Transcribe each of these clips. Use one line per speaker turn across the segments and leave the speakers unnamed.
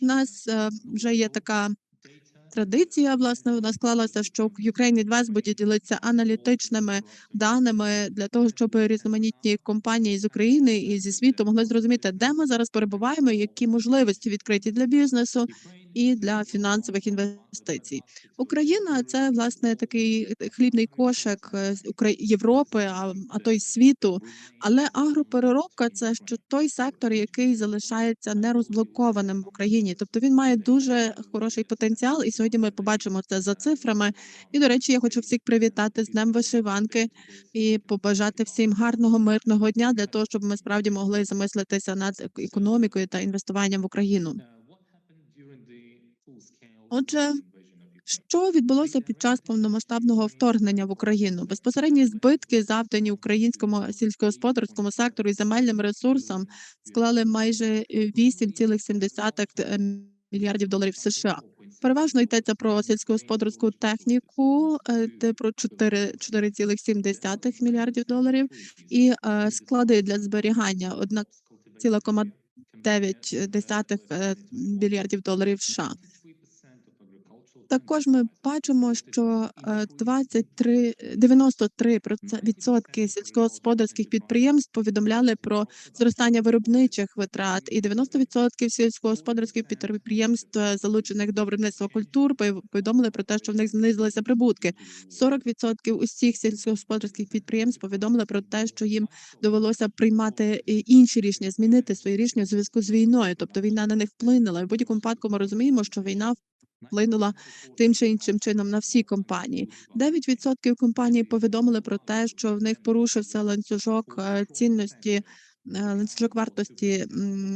У нас е, вже є така традиція, власне, вона склалася, що Ukraine Advice буде ділитися аналітичними даними для того, щоб різноманітні компанії з України і зі світу могли зрозуміти, де ми зараз перебуваємо, які можливості відкриті для бізнесу і для фінансових інвестицій. Україна це власне такий хлібний кошик е, Європи, а, а то й світу. Але агропереробка це що той сектор, який залишається нерозблокованим в Україні. Тобто він має дуже хороший потенціал, і сьогодні ми побачимо це за цифрами. І до речі, я хочу всіх привітати з Днем вишиванки і побажати всім гарного мирного дня для того, щоб ми справді могли замислитися над ек- економікою та інвестуванням в Україну.
Отже,
Що відбулося під час повномасштабного вторгнення в Україну? Безпосередні збитки, завдані українському сільськогосподарському сектору і земельним ресурсам, склали майже е, 8,7 е, мільярдів доларів США. Переважно йдеться про сільськогосподарську техніку, е, де про 4, 4,7 мільярдів доларів, і е, склади для зберігання 1,9 е, мільярдів доларів США. Також ми бачимо, що е, 23, 93 відсотки сільськогосподарських підприємств повідомляли про зростання виробничих витрат, і 90% сільськогосподарських підприємств, е, залучених до виробництва культур, повідомили про те, що в них знизилися прибутки. 40% усіх сільськогосподарських підприємств повідомили про те, що їм довелося приймати е, інші рішення, змінити свої рішення у зв'язку з війною. Тобто війна на них вплинула. В будь-якому випадку ми розуміємо, що війна вплинула тим чи іншим чином на всі компанії. 9% компаній повідомили про те, що в них порушився ланцюжок е, цінності. е, Ланцюжок вартості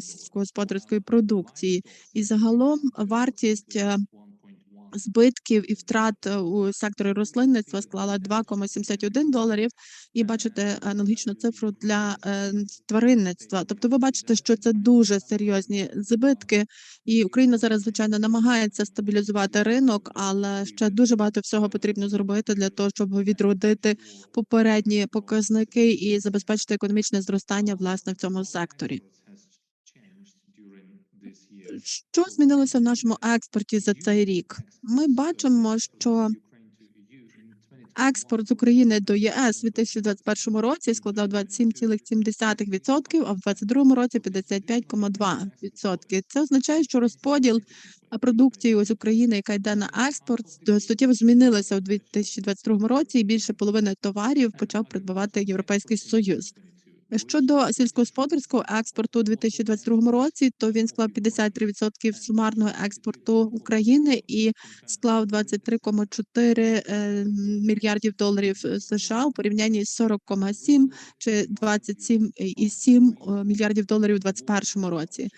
сільськогосподарської продукції, і загалом вартість е, збитків і втрат е, у секторі рослинництва склала 2,71 доларів. І бачите аналогічну цифру для е, тваринництва. Тобто, ви бачите, що це дуже серйозні збитки, і Україна зараз звичайно намагається стабілізувати ринок, але ще дуже багато всього потрібно зробити для того, щоб відродити попередні показники і забезпечити економічне зростання власне в цьому секторі. Що змінилося в нашому експорті за цей рік? Ми бачимо, що експорт з України до ЄС у 2021 році складав 27,7%, а в 2022 році 55,2%. Це означає, що розподіл продукції з України, яка йде на експорт, суттєво змінилася у 2022 році, і більше половини товарів почав придбавати Європейський Союз. Щодо сільськогосподарського експорту у 2022 році, то він склав 53% сумарного експорту України і склав 23,4 е, мільярдів доларів е, США у порівнянні з 40,7 чи 27,7 е, мільярдів доларів у 2021 році.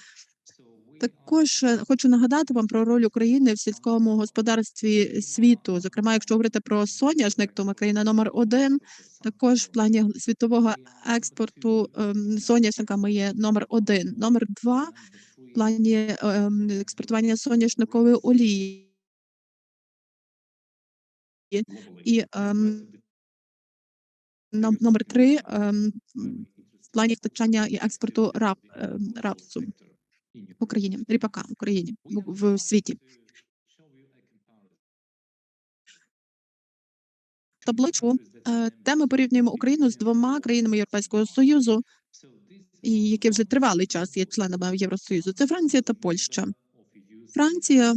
Також е, хочу нагадати вам про роль України в сільському господарстві світу. Зокрема, якщо говорити про соняшник, то ми країна номер один. Також в плані світового експорту ем, соняшника ми є номер один. Номер два в плані ем, експортування соняшникової олії. І ем, номер три ем, в плані постачання і експорту рап, ем, рапсу в Україні, ріпака в Україні в, світі. Табличку, е, де ми порівнюємо Україну з двома країнами Європейського Союзу, і які вже тривалий час є членами Євросоюзу. Це Франція та Польща. Франція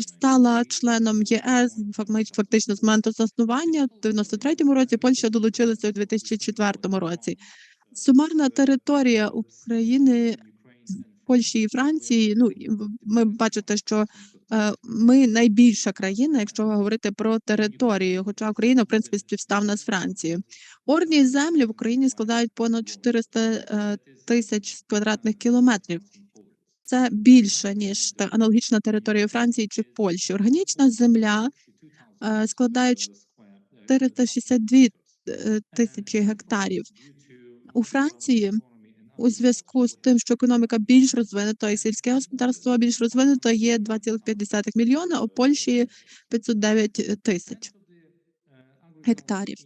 стала членом ЄС фак- фактично з моменту заснування в 93-му році. Польща долучилася у 2004 році. Сумарна територія України, Польщі і Франції. Ну ми бачите, що е, ми найбільша країна, якщо говорити про територію. Хоча Україна, в принципі, співставна з Францією. Орні землі в Україні складають понад 400 е, тисяч квадратних кілометрів. Це більше ніж та аналогічна територія Франції чи Польщі. Органічна земля е, складає 462 е, тисячі гектарів. У Франції у зв'язку з тим, що економіка більш розвинута і сільське господарство більш розвинуто, є 2,5 мільйона, у Польщі 509 тисяч гектарів.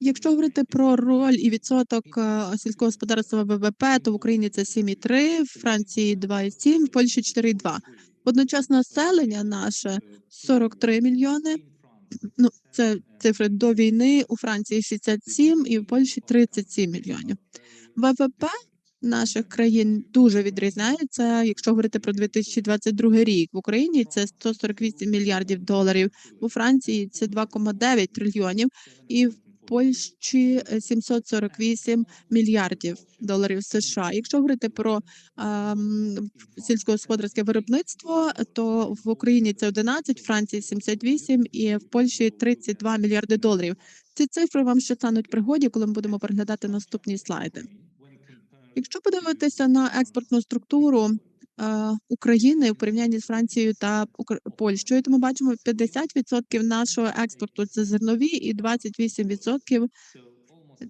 Якщо говорити про роль і відсоток, е, сільського господарства ВВП, то в Україні це 7,3, в Франції 2,7, в Польщі 4,2. Водночас населення наше 43 мільйони. Ну, це цифри до війни, у Франції 67 і в Польщі 37 мільйонів. ВВП наших країн дуже відрізняється. Якщо говорити про 2022 рік, в Україні це 148 мільярдів доларів, у Франції це 2,9 трильйонів, і в Польщі е, 748 мільярдів доларів США. Якщо говорити про ем, сільськогосподарське виробництво, то в Україні це 11, в Франції 78 і в Польщі 32 мільярди доларів. Ці цифри вам ще стануть пригоді, коли ми будемо переглядати наступні слайди. Якщо подивитися на експортну структуру е, України в порівнянні з Францією та Польщею, то ми бачимо 50% нашого експорту це зернові, і 28%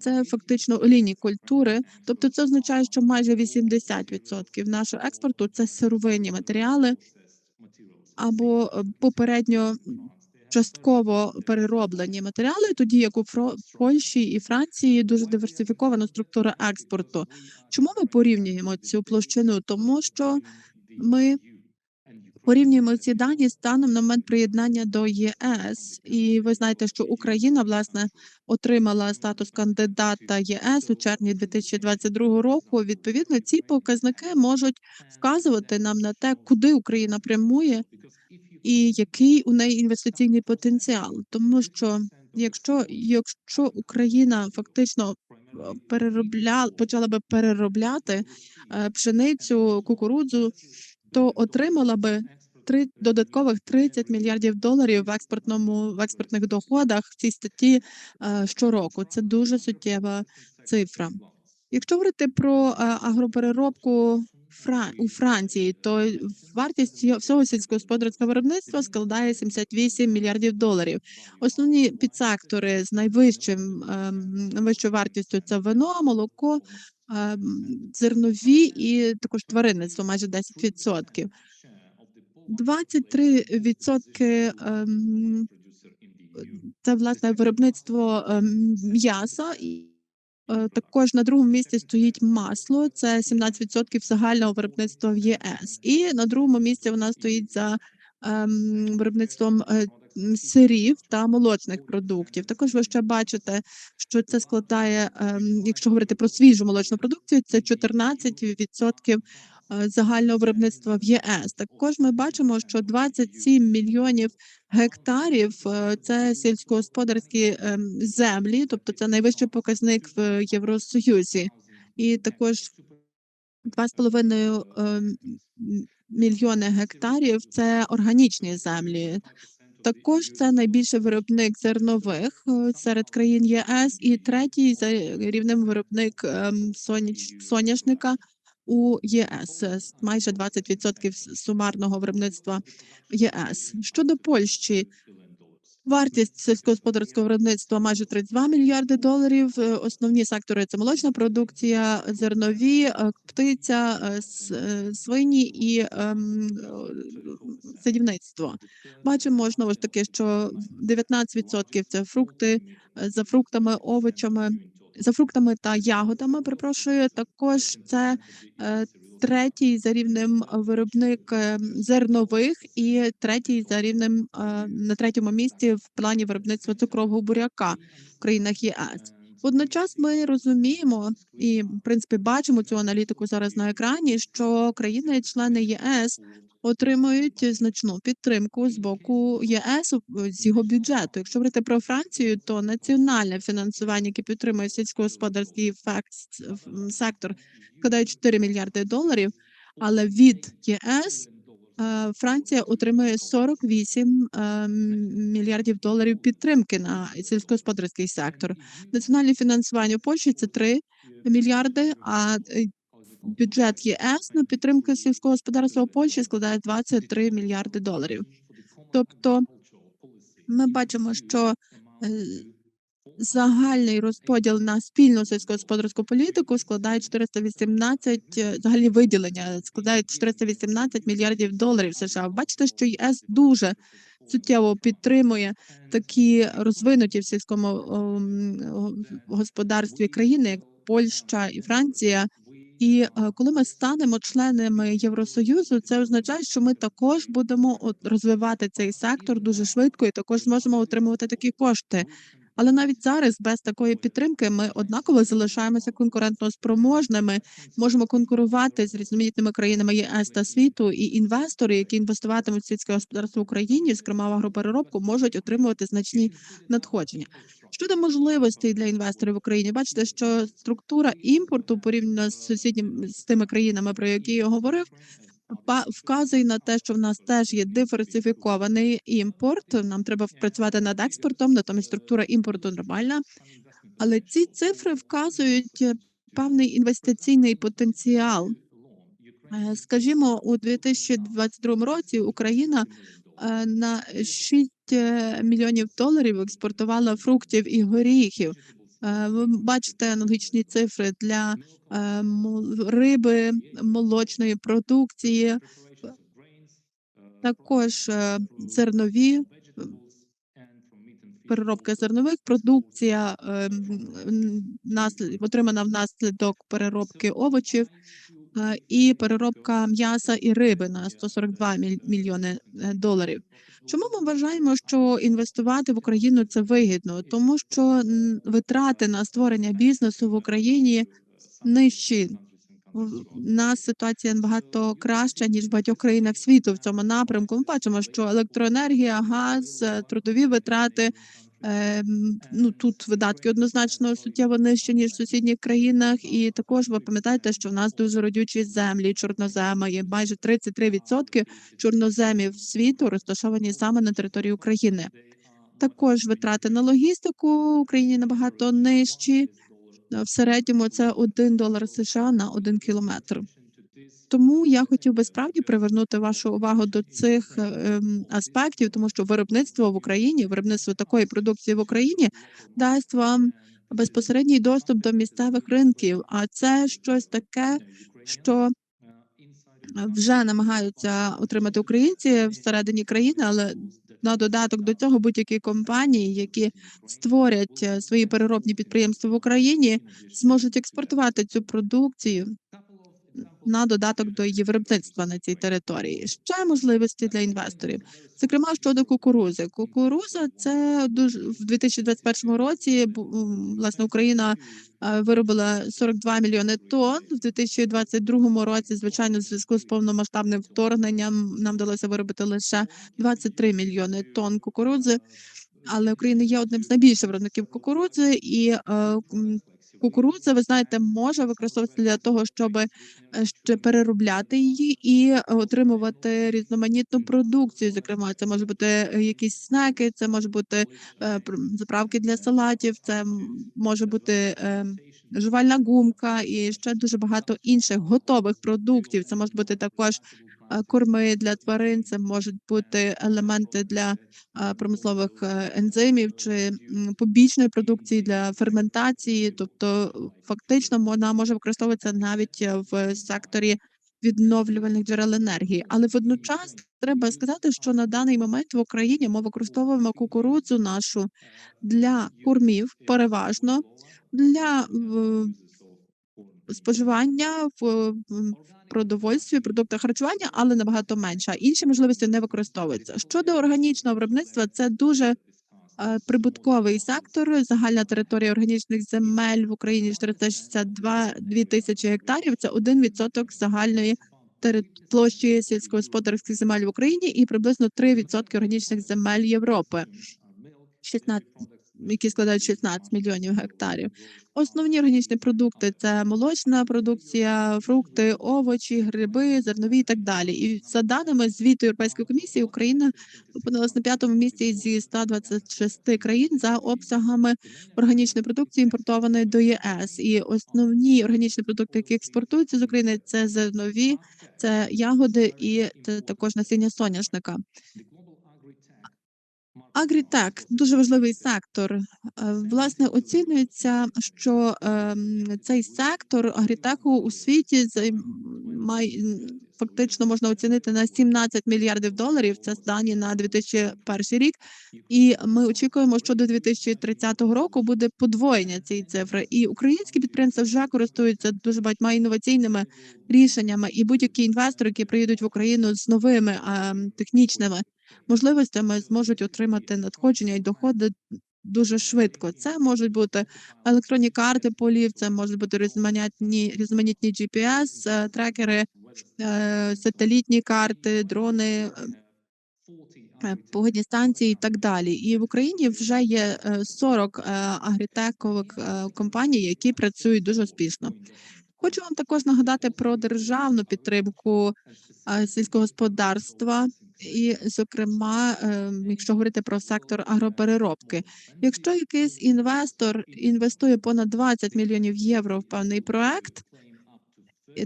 це фактично олійні культури. Тобто, це означає, що майже 80% нашого експорту це сировинні матеріали або е, попередньо частково перероблені матеріали, тоді як у Польщі і Франції дуже диверсифікована структура експорту. Чому ми порівнюємо цю площину? Тому що ми порівнюємо ці дані станом на момент приєднання до ЄС, і ви знаєте, що Україна власне отримала статус кандидата ЄС у червні 2022 року. Відповідно, ці показники можуть вказувати нам на те, куди Україна прямує і який у неї інвестиційний потенціал. Тому що якщо, якщо Україна фактично е, переробля почала би переробляти е, пшеницю, кукурудзу, то отримала би три додаткових 30 мільярдів доларів в експортному в експортних доходах в цій статті е, щороку. Це дуже суттєва цифра. Якщо говорити про агропереробку Фра... у Франції, то вартість всього сільськогосподарського виробництва складає 78 мільярдів доларів. Основні підсектори з найвищим ем, вищою вартістю це вино, молоко, ем, зернові і також тваринництво, майже 10%. 23% ем, це власне виробництво м'яса і також на другому місці стоїть масло. Це 17% загального виробництва в ЄС. І на другому місці вона стоїть за ем, виробництвом е, сирів та молочних продуктів. Також ви ще бачите, що це складає, ем, якщо говорити про свіжу молочну продукцію, це 14% е, загального виробництва в ЄС. Також ми бачимо, що 27 мільйонів гектарів е, це сільськогосподарські ем, землі, тобто це найвищий показник в Євросоюзі, і також 2,5 ем, мільйони гектарів це органічні землі. Також це найбільший виробник зернових е, серед країн ЄС і третій за рівнем виробник ем, соняшника у ЄС, майже 20% сумарного виробництва ЄС. Щодо Польщі, вартість сільськогосподарського виробництва майже 32 мільярди доларів. Е, Основні сектори це молочна продукція, зернові, е, птиця, е, свині і ем, садівництво. Бачимо знову ж таки, що 19% це фрукти за фруктами, овочами, за фруктами та ягодами. Перепрошую, також це е, третій за рівнем виробник е, зернових і третій за рівнем е, на третьому місці в плані виробництва цукрового буряка в країнах ЄС. Водночас ми розуміємо і в принципі бачимо цю аналітику зараз на екрані, що країни-члени ЄС отримують значну підтримку з боку ЄС з його бюджету. Якщо говорити про Францію, то національне фінансування, яке підтримує сільськогосподарський сектор, складає 4 мільярди доларів. Але від ЄС е, Франція отримує 48 е, мільярдів доларів підтримки на сільськогосподарський сектор. Національне фінансування в Польщі це 3 мільярди, а е, бюджет ЄС на підтримку сільського господарства Польщі складає 23 мільярди доларів. Тобто ми бачимо, що е, загальний розподіл на спільну сільськогосподарську політику складає 418, е, взагалі виділення складають 418 мільярдів доларів США. Бачите, що ЄС дуже суттєво підтримує такі розвинуті в сільському, ем, го господарстві країни, як Польща і Франція. І, е, коли ми станемо членами Євросоюзу, це означає, що ми також будемо розвивати цей сектор дуже швидко і також зможемо отримувати такі кошти. Але навіть зараз без такої підтримки ми однаково залишаємося конкурентно спроможними, можемо конкурувати з різноманітними країнами ЄС та світу, і інвестори, які інвестуватимуть в сільське господарство в Україні, зокрема в агропереробку, можуть отримувати значні надходження. Щодо можливостей для інвесторів в Україні, бачите, що структура імпорту порівняно з сусідніми з тими країнами, про які я говорив, вказує на те, що в нас теж є диверсифікований імпорт. Нам треба працювати над експортом, натомість структура імпорту нормальна. Але ці цифри вказують певний інвестиційний потенціал. Е, Скажімо, у 2022 році Україна е, на 6 е, мільйонів доларів експортувала фруктів і горіхів. Е, Ви бачите аналогічні цифри для е, риби, молочної продукції, також е, зернові, переробка зернових, продукція отримана внаслідок переробки овочів і переробка м'яса і риби на 142 міль- мільйони е, доларів. Чому ми вважаємо, що інвестувати в Україну це вигідно? Тому що витрати на створення бізнесу в Україні нижчі. В нас ситуація набагато краща ніж в багатьох країнах світу в цьому напрямку. Ми бачимо, що електроенергія, газ, е, трудові витрати. Ем, Ну тут видатки однозначно суттєво нижчі ніж в сусідніх країнах, і також ви пам'ятаєте, що в нас дуже родючі землі, чорноземи. Є майже 33% чорноземів світу розташовані саме на території України. Також витрати на логістику в Україні набагато нижчі. Е, В середньому це 1 долар США на 1 кілометр. Тому я хотів би справді привернути вашу увагу до цих ем, аспектів, тому що виробництво в Україні, виробництво такої продукції в Україні дасть вам безпосередній доступ до місцевих ринків. А це щось таке, що вже намагаються отримати українці всередині країни, але на додаток до цього будь-які компанії, які створять е, свої переробні підприємства в Україні, зможуть експортувати цю продукцію на додаток до її на цій території. Ще можливості для інвесторів, зокрема щодо кукурузи. Кукуруза це дуже в 2021 році. Власне Україна е, виробила 42 мільйони тонн. В 2022 році, звичайно, в зв'язку з повномасштабним вторгненням нам вдалося виробити лише 23 мільйони тонн кукурудзи. Але Україна є одним з найбільших виробників кукурудзи, і е, кукурудза, ви знаєте, може використовуватися для того, щоб ще переробляти її і е, отримувати різноманітну продукцію. Зокрема, це може бути е, якісь снеки, це може бути е, заправки для салатів, це може бути е, жувальна гумка і ще дуже багато інших готових продуктів. Це може бути також е, корми для тварин, це можуть бути елементи для е, промислових е, ензимів чи побічної продукції для ферментації. Тобто, фактично вона може використовуватися навіть в секторі відновлювальних джерел енергії. Але водночас треба сказати, що на даний момент в Україні ми використовуємо кукурудзу нашу для кормів, переважно для споживання в продовольстві, продуктах харчування, але набагато менше. Інші можливості не використовуються. Щодо органічного виробництва, це дуже е, прибутковий сектор. Загальна територія органічних земель в Україні 462 2 тисячі гектарів. Це 1% загальної площі сільськогосподарських земель в Україні і приблизно 3% органічних земель Європи. 16, які складають 16 мільйонів гектарів. Основні органічні продукти це молочна продукція, фрукти, овочі, гриби, зернові і так далі. І за даними звіту Європейської комісії, Україна опинилась на п'ятому місці зі 126 країн за обсягами органічної продукції, імпортованої до ЄС. І основні органічні продукти, які експортуються з України, це зернові, це ягоди і це також насіння соняшника. Агрітек дуже важливий сектор. Е, Власне, оцінюється, що ем, цей сектор агрітеку у світі займає фактично можна оцінити на 17 мільярдів доларів. Це дані на 2001 рік. І ми очікуємо, що до 2030 року буде подвоєння цієї цифри. І українські підприємства вже користуються дуже багатьма інноваційними рішеннями. І будь-які інвестори, які приїдуть в Україну з новими е, технічними можливостями, зможуть отримати надходження і доходи дуже швидко. Це можуть бути електронні карти полів, це можуть бути різноманітні різноманітні GPS, е, трекери, е, сателітні карти, дрони. е, Погодні станції і так далі, і в Україні вже є е, 40 е, агрітекових компаній, які працюють дуже успішно. Хочу вам також нагадати про державну підтримку сільського господарства, і, зокрема, е, якщо говорити про сектор агропереробки, якщо якийсь інвестор інвестує понад 20 мільйонів євро в певний проект,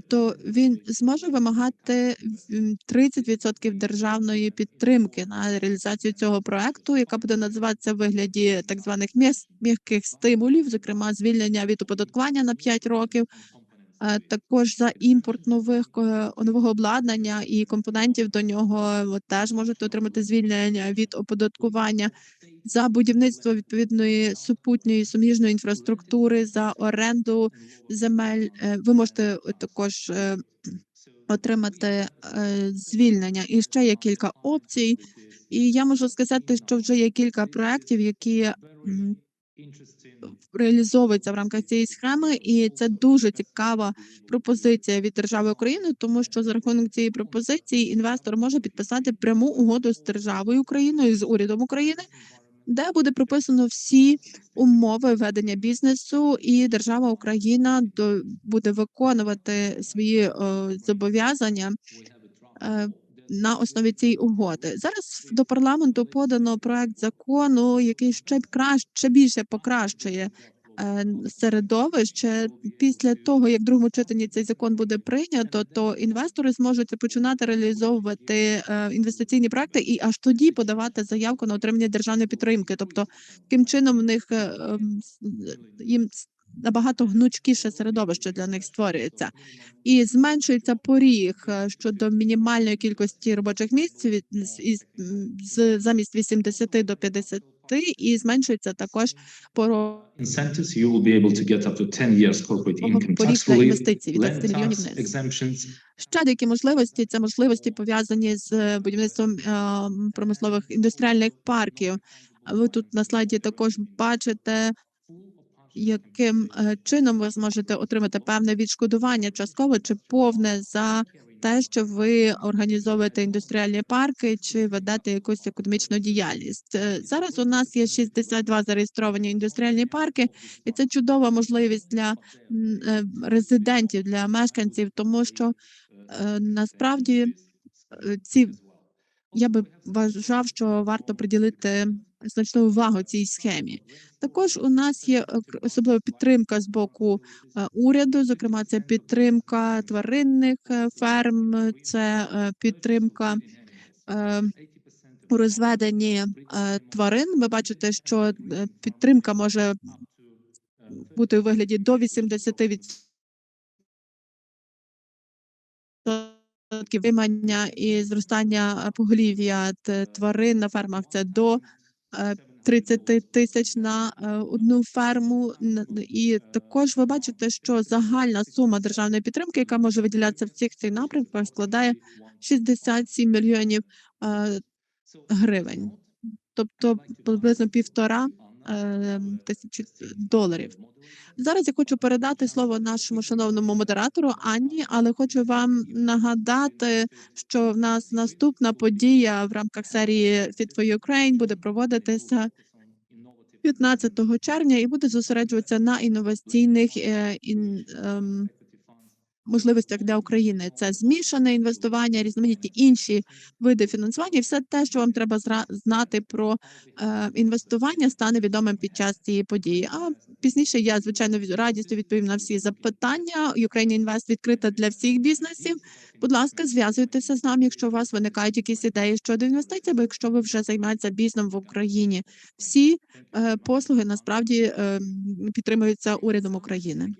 то він зможе вимагати м, 30% державної підтримки на реалізацію цього проекту, яка буде називатися в вигляді так званих м'яких стимулів, зокрема звільнення від оподаткування на 5 років. Е, Також за імпорт нових нового обладнання і компонентів до нього ви теж можете отримати звільнення від оподаткування за будівництво відповідної супутньої суміжної інфраструктури, за оренду земель. Е, Ви можете також е, отримати е, звільнення. І ще є кілька опцій. І я можу сказати, що вже є кілька проєктів, які м, реалізовуються в рамках цієї схеми, і це дуже цікава пропозиція від держави України, тому що за рахунок цієї пропозиції інвестор може підписати пряму угоду з державою Україною з урядом України, де буде прописано всі умови ведення бізнесу, і держава Україна до буде виконувати свої е, зобов'язання. е, на основі цієї угоди зараз до парламенту подано проект закону, який ще краще ще більше покращує е, середовище. Після того як в другому читанні цей закон буде прийнято, то інвестори зможуть починати реалізовувати е, інвестиційні проекти і аж тоді подавати заявку на отримання державної підтримки. Тобто, таким чином в них е, ем, їм набагато гнучкіше середовище для них створюється і зменшується поріг е, щодо мінімальної кількості робочих місць від з, із, з замість 80 до 50, і зменшується також порог
10
поріг
tax
для інвестицій від
land
20 мільйонів вниз. Ще деякі можливості це можливості пов'язані з е, будівництвом е, промислових індустріальних парків. Ви тут на слайді також бачите, яким е, чином ви зможете отримати певне відшкодування, часткове чи повне за те, що ви організовуєте індустріальні парки чи ведете якусь економічну діяльність. Е, Зараз у нас є 62 зареєстровані індустріальні парки, і це чудова можливість для е, резидентів, для мешканців, тому що насправді ці я би вважав, що варто приділити значну увагу цій схемі. Також у нас є ок- особлива підтримка з боку е, уряду. Зокрема, це підтримка тваринних е, ферм, це е, підтримка е, у розведенні е, тварин. Ви бачите, що е, підтримка може бути у вигляді до 80% відсотків вимання і зростання е, поголів'я тварин на фермах це до е, 30 тисяч на е, одну ферму. І також ви бачите, що загальна сума державної підтримки, яка може виділятися в цих цих напрямках, складає 67 мільйонів е, гривень, тобто приблизно півтора е, тисячі доларів. Зараз я хочу передати слово нашому шановному модератору Анні, але хочу вам нагадати, що в нас наступна подія в рамках серії Fit for Ukraine буде проводитися 15 червня і буде зосереджуватися на інноваційних е, ін, ем, можливостях для України. Це змішане інвестування, різноманітні інші види фінансування. І все те, що вам треба знати про е, інвестування, стане відомим під час цієї події. А пізніше я звичайно радістю відповім на всі запитання. Ukraine Invest відкрита для всіх бізнесів. Будь ласка, зв'язуйтеся з нами, якщо у вас виникають якісь ідеї щодо інвестицій, або якщо ви вже займаєтеся бізнесом в Україні. Всі е, послуги насправді е, підтримуються урядом України.